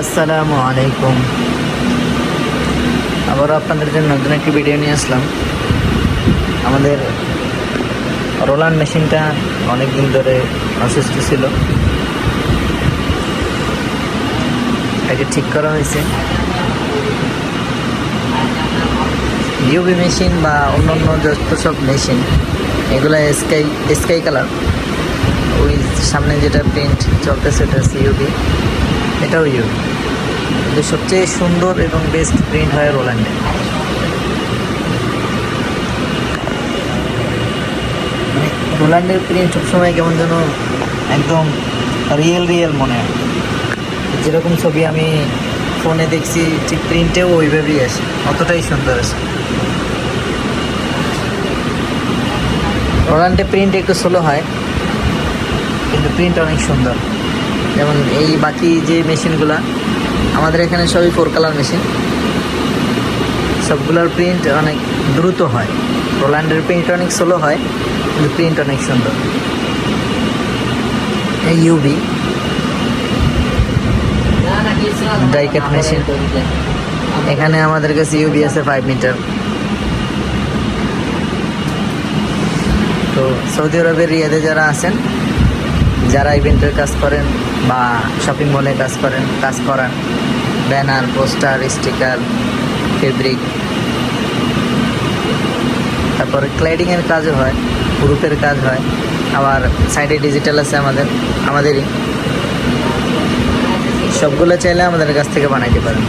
আসসালামু আলাইকুম। আবারও আপনাদের জন্য নতুন একটি ভিডিও নিয়ে আসলাম। আমাদের রোলার মেশিনটা অনেক দিন ধরে অসুস্থ ছিল। এটাকে ঠিক করা হয়েছে। ইউবি মেশিন বা অন্য অন্য যত সব মেশিন এগুলো স্কাই স্কাই কালার ওই সামনে যেটা প্রিন্ট চলতেছে, এটা ইউবি এটাও ইউবি কিন্তু সবচেয়ে সুন্দর এবং বেস্ট প্রিন্ট হয় রোল্যান্ডে মানে রোল্যান্ডের প্রিন্ট সবসময় কেমন যেন একদম রিয়েল রিয়েল মনে হয়। যেরকম ছবি আমি ফোনে দেখছি, ঠিক প্রিন্টেও ওইভাবেই আসে, অতটাই সুন্দর আসে। রোল্যান্ডে প্রিন্ট একটু স্লো হয়, কিন্তু প্রিন্ট অনেক সুন্দর। যেমন এই বাকি যে মেশিনগুলা আমাদের এখানে সবই ফোর কালার মেশিন সবগুলোর প্রিন্ট অনেক দ্রুত হয়। রোল্যান্ডের প্রিন্ট অনেক স্লো হয়, কিন্তু প্রিন্ট অনেক সুন্দর। এই ইউবি ডাই কাট মেশিন এখানে আমাদের কাছে ইউবি আছে ফাইভ মিটার তো সৌদি আরবের রিয়াদে যারা আছেন, যারা ইভেন্টের কাজ করেন বা শপিং মলে কাজ করেন, কাজ করান ব্যানার, পোস্টার, স্টিকার, ফেব্রিক। তারপরে ক্লাইডিংয়ের কাজও হয়, গ্রুপের কাজ হয়। আবার সাইডে ডিজিটাল আছে আমাদের, আমাদেরই। সবগুলো চাইলে আমাদের কাছ থেকে বানাইতে পারেন।